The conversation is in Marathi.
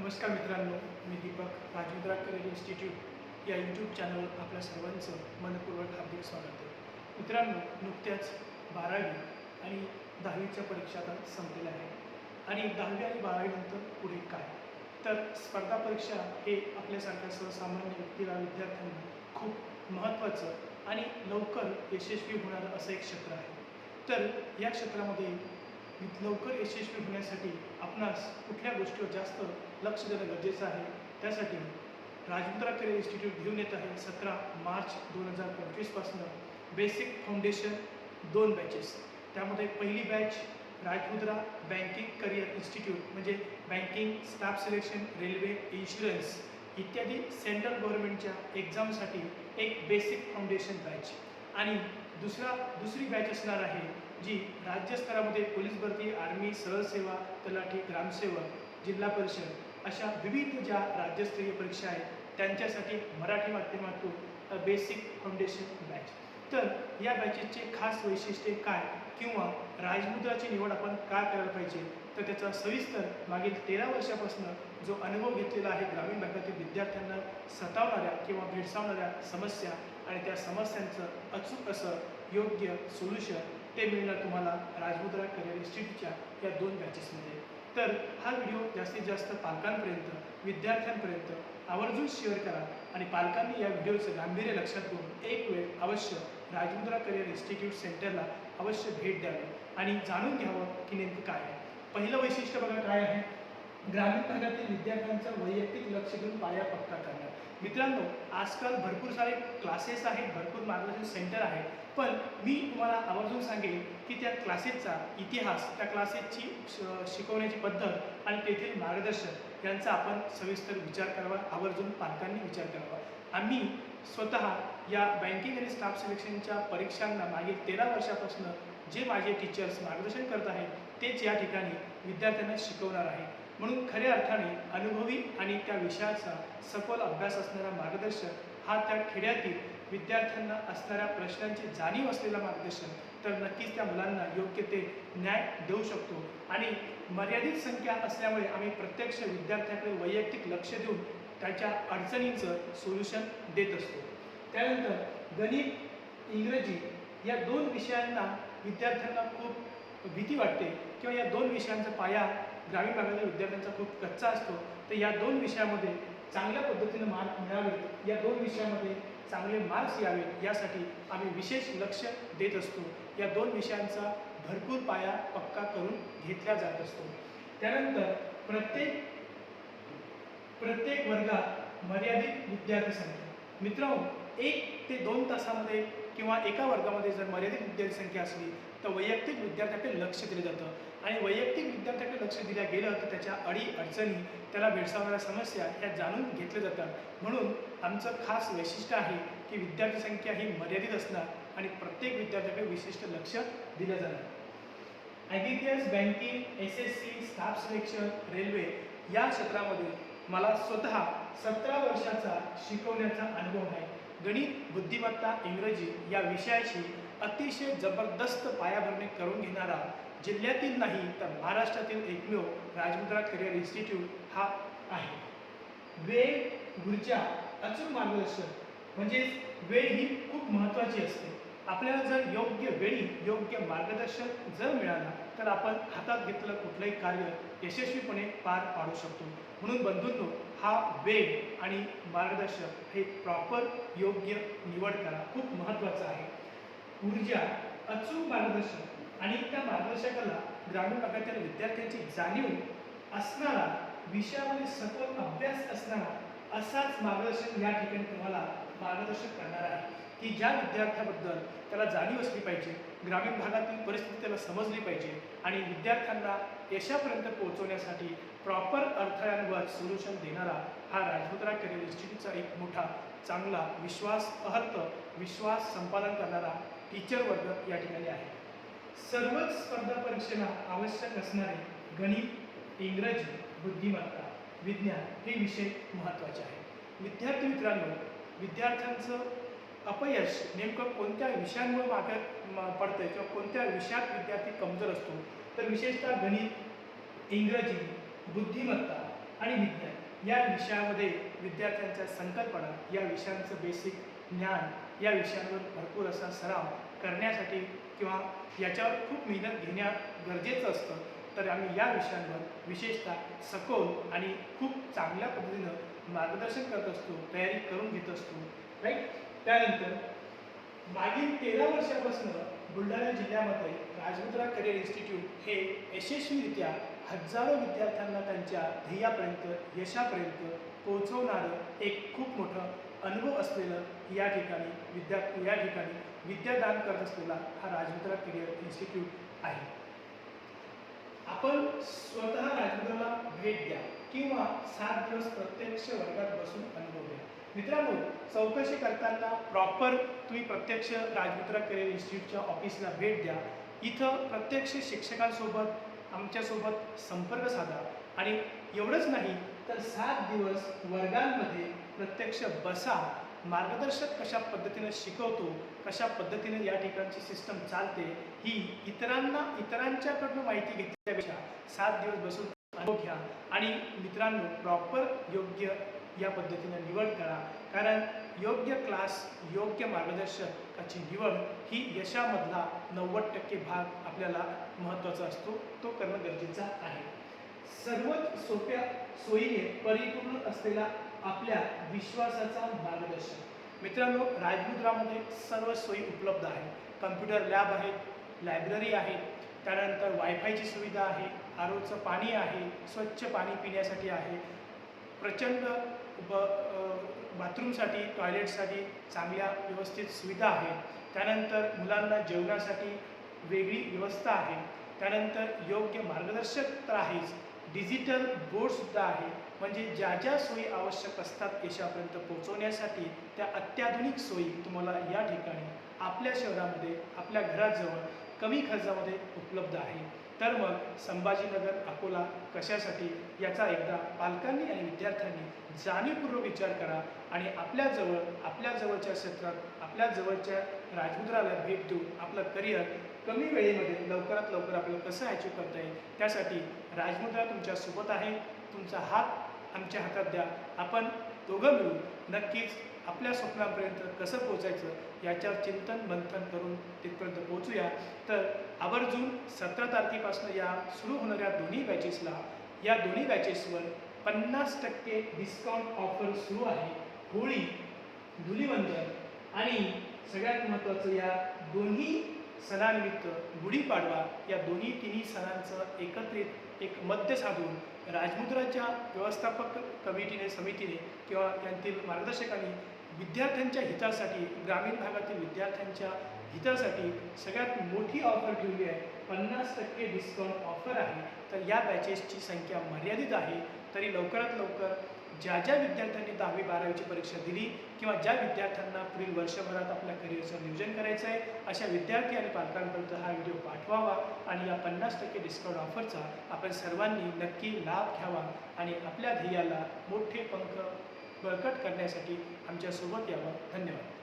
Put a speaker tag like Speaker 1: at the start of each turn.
Speaker 1: नमस्कार मित्रांनो मी दीपक राजमुद्रा करिअर इन्स्टिट्यूट या यूट्यूब चॅनलवर आपल्या सर्वांचं मनपूर्वक हार्दिक स्वागत आहे. मित्रांनो नुकत्याच बारावी आणि दहावीच्या परीक्षा आता संपलेल्या आहेत. आणि दहावी आणि बारावीनंतर पुढे काय? तर स्पर्धा परीक्षा हे आपल्यासारख्या सर्वसामान्य व्यक्तीला विद्यार्थ्यांना खूप महत्त्वाचं आणि लवकर यशस्वी होणारं असं एक क्षेत्र आहे. तर या क्षेत्रामध्ये लवकर यशस्वी होण्यासाठी आपणास कुठल्या गोष्टीवर जास्त लक्ष देणं गरजेचं आहे? त्यासाठी राजमुद्रा करिअर इन्स्टिट्यूट घेऊन येत आहे सतरा मार्च दोन हजार पंचवीसपासनं बेसिक फाउंडेशन दोन बॅचेस. त्यामध्ये पहिली batch Rajmudra banking career institute म्हणजे banking staff selection railway insurance इत्यादी सेंट्रल गव्हर्नमेंटच्या एक्झामसाठी एक बेसिक फाउंडेशन बॅच. आणि दुसरा दुसरी बॅच असणार आहे जी राज्यस्तरामध्ये पोलीस भरती आर्मी सहसेवा तलाठी ग्रामसेवक जिल्हा परिषद अशा विविध ज्या राज्यस्तरीय परीक्षा आहेत त्यांच्यासाठी मराठी माध्यमातून बेसिक फाउंडेशन बॅच तर या बॅचेसचे खास वैशिष्ट्ये काय किंवा राजमुद्राची निवड आपण काय करायला पाहिजे? तर त्याचा सविस्तर मागील तेरा वर्षापासून जो अनुभव घेतलेला आहे ग्रामीण भागातील विद्यार्थ्यांना सतावणाऱ्या किंवा भेडसावणाऱ्या समस्या आणि त्या समस्यांचं अचूक असं योग्य सोल्युशन ते मिळणार तुम्हाला राजमुद्रा करिअर इन्स्टिट्यूटच्या या दोन बॅचेसमध्ये तर हा व्हिडिओ जास्तीत जास्त पालकांपर्यंत विद्यार्थ्यांपर्यंत आवर्जून शेअर करा आणि पालकांनी या व्हिडिओचं गांभीर्य लक्षात घेऊन एक वेळ अवश्य राजमुद्रा करिअर इन्स्टिट्यूट सेंटरला अवश्य भेट द्यावी आणि जाणून घ्यावं की नेमकं काय आहे. पहिलं वैशिष्ट्य बघा काय आहे? ग्रामीण भागातील विद्यार्थ्यांचं वैयक्तिक लक्ष देऊन पाया पक्का करणार मित्रांनो आजकाल भरपूर सारे क्लासेस आहेत भरपूर मार्गदर्शन सेंटर आहेत. पण मी तुम्हाला आवर्जून सांगेन की त्या क्लासेसचा इतिहास त्या क्लासेसची श- शिकवण्याची पद्धत आणि तेथील मार्गदर्शन यांचा आपण सविस्तर विचार करावा आवर्जून पालकांनी विचार करावा. आम्ही स्वतः या बँकिंग आणि स्टाफ सिलेक्शनच्या परीक्षांना मागील तेरा वर्षापासून जे माझे टीचर्स मार्गदर्शन करत आहेत तेच या ठिकाणी विद्यार्थ्यांना शिकवणार आहे म्हणून खऱ्या अर्थाने अनुभवी आणि त्या विषयाचा सखोल अभ्यास असणारा मार्गदर्शक हा त्या खेड्यातील विद्यार्थ्यांना असणाऱ्या प्रश्नांची जाणीव असलेला मार्गदर्शन तर नक्कीच त्या मुलांना योग्य ते न्याय देऊ शकतो. आणि मर्यादित संख्या असल्यामुळे आम्ही प्रत्यक्ष विद्यार्थ्याकडे वैयक्तिक लक्ष देऊन त्याच्या अडचणींचं सोल्युशन देत असतो. त्यानंतर गणित इंग्रजी या दोन विषयांना विद्यार्थ्यांना खूप भीती वाटते किंवा या दोन विषयांचा पाया ग्रामीण भागातील विद्यार्थ्यांचा खूप कच्चा असतो. तर या दोन विषयामध्ये चांगल्या पद्धतीने मार्क मिळावेत. या दोन विषयामध्ये चांगले मार्क्स यावेत. यासाठी आम्ही विशेष लक्ष देत असतो. या दोन विषयांचा भरपूर पाया पक्का करून घेतला जात असतो. त्यानंतर प्रत्येक प्रत्येक वर्गात मर्यादित विद्यार्थी संख्या. मित्रांनो एक ते दोन तासामध्ये किंवा एका वर्गामध्ये जर मर्यादित विद्यार्थी संख्या असली तर वैयक्तिक विद्यार्थ्याकडे लक्ष दिलं जातं. आणि वैयक्तिक विद्यार्थ्याकडे लक्ष दिलं गेलं तर त्याच्या अडी अडचणी त्याला भेडसावणाऱ्या समस्या ह्या जाणून घेतल्या जातात. म्हणून आमचं खास वैशिष्ट्य आहे की विद्यार्थी संख्या ही मर्यादित असणार आणि प्रत्येक विद्यार्थ्याकडे विशिष्ट लक्ष दिलं जाणार. ॲग्रिकल्स banking S S C staff selection railway या क्षेत्रामध्ये मला स्वतः सतरा वर्षाचा शिकवण्याचा अनुभव आहे. गणित बुद्धिमत्ता इंग्रजी या विषयाची अतिशय जबरदस्त पायाभरणी करून घेणारा जिल्ह्यातील नाही तर महाराष्ट्रातील एकमेव राजमुद्रा करिअर इन्स्टिट्यूट हा आहे. वेळ ऊर्जा अचूक मार्गदर्शन म्हणजेच वेळ ही खूप महत्त्वाची असते. आपल्याला जर योग्य वेळी योग्य मार्गदर्शन जर मिळालं तर आपण हातात घेतलं कुठलंही कार्य यशस्वीपणे पार पाडू शकतो. म्हणून बंधूंनो हा वेळ आणि मार्गदर्शक हे प्रॉपर योग्य निवड करा. खूप महत्त्वाचं आहे. ऊर्जा अचूक मार्गदर्शक आणि त्या मार्गदर्शकाला ग्रामीण भागातील विद्यार्थ्यांची जाणीव असणारा विषयामध्ये सखोल अभ्यास असणारा असाच मार्गदर्शन या ठिकाणी तुम्हाला मार्गदर्शक करणार आहे. की ज्या विद्यार्थ्याबद्दल त्याला जाणीव असली पाहिजे ग्रामीण भागातील परिस्थिती त्याला समजली पाहिजे आणि विद्यार्थ्यांना यशापर्यंत पोहोचवण्यासाठी प्रॉपर अडथळ्यांवर सोल्युशन देणारा हा राजमुद्रा करिअर इन्स्टिट्यूटचा एक मोठा चांगला विश्वास अर्थ विश्वास संपादन करणारा टीचर वर्ग या ठिकाणी आहे. सर्वच स्पर्धा परीक्षेला आवश्यक असणारे गणित इंग्रजी बुद्धिमत्ता विज्ञान हे विषय महत्त्वाचे आहेत. विद्यार्थी मित्रांनो विद्यार्थ्यांचं अपयश नेमकं कोणत्या विषयांमुळे मागे पडतं पडतंय किंवा कोणत्या विषयात विद्यार्थी कमजोर असतो? तर विशेषतः गणित इंग्रजी बुद्धिमत्ता आणि विज्ञान या विषयामध्ये विद्यार्थ्यांच्या संकल्पना या विषयांचं बेसिक ज्ञान या विषयांवर भरपूर असा सराव करण्यासाठी किंवा याच्यावर खूप मेहनत घेण्या गरजेचं असतं. तर आम्ही या विषयांवर विशेषतः सखोल आणि खूप चांगल्या पद्धतीनं मार्गदर्शन करत असतो तयारी करून घेत असतो. राईट त्यानंतर मागील तेरा वर्षापासून बुलढाणा जिल्ह्यामध्ये राजमुद्रा करिअर इन्स्टिट्यूट हे यशस्वीरित्या हजारो विद्यार्थ्यांना त्यांच्या ध्येयापर्यंत यशापर्यंत पोहोचवणारं एक खूप मोठं अनुभव असलेलं या ठिकाणी विद्या या ठिकाणी विद्यादान करत असलेला हा राजमुद्रा करिअर इन्स्टिट्यूट आहे. आपण स्वतः राजमुद्राला भेट द्या किंवा सात दिवस प्रत्यक्ष वर्गात बसून अनुभव द्या मित्रांनो चौकशी करताना प्रॉपर तुम्ही प्रत्यक्ष राजमित्रा करिअर इन्स्टिट्यूटच्या ऑफिसला भेट द्या. इथं प्रत्यक्ष शिक्षकांसोबत आमच्यासोबत संपर्क साधा. आणि एवढंच नाही तर सात दिवस वर्गांमध्ये प्रत्यक्ष बसा. मार्गदर्शक कशा पद्धतीनं शिकवतो कशा पद्धतीनं या ठिकाणची सिस्टम चालते ही इतरांना इतरांच्याकडनं माहिती घेतल्यापेक्षा सात दिवस बसून अनुभव घ्या. आणि मित्रांनो प्रॉपर योग्य या पद्धतीनं निवड करा. कारण योग्य क्लास योग्य मार्गदर्शकाची निवड ही यशामधला नव्वद टक्के भाग आपल्याला महत्त्वाचा असतो. तो करणं गरजेचं आहे. सर्वच सोप्या सोयीने परिपूर्ण असलेला आपल्या विश्वासाचा मार्गदर्शन मित्रांनो राजमुद्रामध्ये सर्व सोयी उपलब्ध आहेत. कम्प्युटर लॅब आहेत लायब्ररी आहे त्यानंतर वायफायची सुविधा आहे आरोचं पाणी आहे स्वच्छ पाणी पिण्यासाठी आहे प्रचंड ब बाथरूमसाठी टॉयलेटसाठी चांगल्या व्यवस्थित सुविधा आहेत. त्यानंतर मुलांना जेवणासाठी वेगळी व्यवस्था आहे. त्यानंतर योग्य मार्गदर्शक तर आहेच. डिजिटल बोर्डसुद्धा आहे. म्हणजे ज्या ज्या सोयी आवश्यक असतात यशापर्यंत पोहोचवण्यासाठी त्या अत्याधुनिक सोयी तुम्हाला या ठिकाणी आपल्या शहरामध्ये आपल्या घराजवळ कमी खर्चामध्ये उपलब्ध आहे तर मग संभाजीनगर अकोला कशासाठी? याचा एकदा पालकांनी आणि विद्यार्थ्यांनी जाणीवपूर्वक विचार करा आणि आपल्याजवळ आपल्या जवळच्या क्षेत्रात आपल्या जवळच्या राजमुद्राला भेट देऊन आपलं करिअर कमी वेळेमध्ये लवकरात लवकर आपलं कसं अचीव करता येईल? त्यासाठी राजमुद्रा तुमच्यासोबत आहे. तुमचा हात आमच्या हातात द्या. आपण दोघं मिळून नक्कीच आपल्या स्वप्नापर्यंत कसं पोचायचं याच्यावर चिंतन मंथन करून तिथपर्यंत पोहोचूया. तर आवर्जून सतरा तारखेपासून या सुरू होणाऱ्या दोन्ही बॅचेसला या दोन्ही बॅचेसवर पन्नास टक्के डिस्काउंट ऑफर सुरू आहे. होळी धुलीवंदन आणि सगळ्यात महत्त्वाचं या दोन्ही सणानिमित्त गुढीपाडवा या दोन्ही तिन्ही सणांचं एकत्रित एक मध्य साधून राजमुद्राच्या व्यवस्थापक कमिटीने समितीने किंवा त्यांतील मार्गदर्शकांनी विद्यार्थ्यांच्या हितासाठी ग्रामीण भागातील विद्यार्थ्यांच्या हितासाठी सगळ्यात मोठी ऑफर ठेवली आहे. पन्नास टक्के डिस्काउंट ऑफर आहे. तर या बॅचेसची संख्या मर्यादित आहे. तरी लवकरात लवकर ज्या ज्या विद्यार्थ्यांनी दहावी बारावीची परीक्षा दिली किंवा ज्या विद्यार्थ्यांना पुढील वर्षभरात आपल्या करिअरचं नियोजन करायचं आहे अशा विद्यार्थी आणि पालकांपर्यंत हा व्हिडिओ पाठवावा आणि या पन्नास टक्के डिस्काउंट ऑफरचा आपण सर्वांनी नक्की लाभ घ्यावा आणि आपल्या ध्येयाला मोठे पंख बळकट करण्यासाठी आमच्यासोबत यावं. धन्यवाद.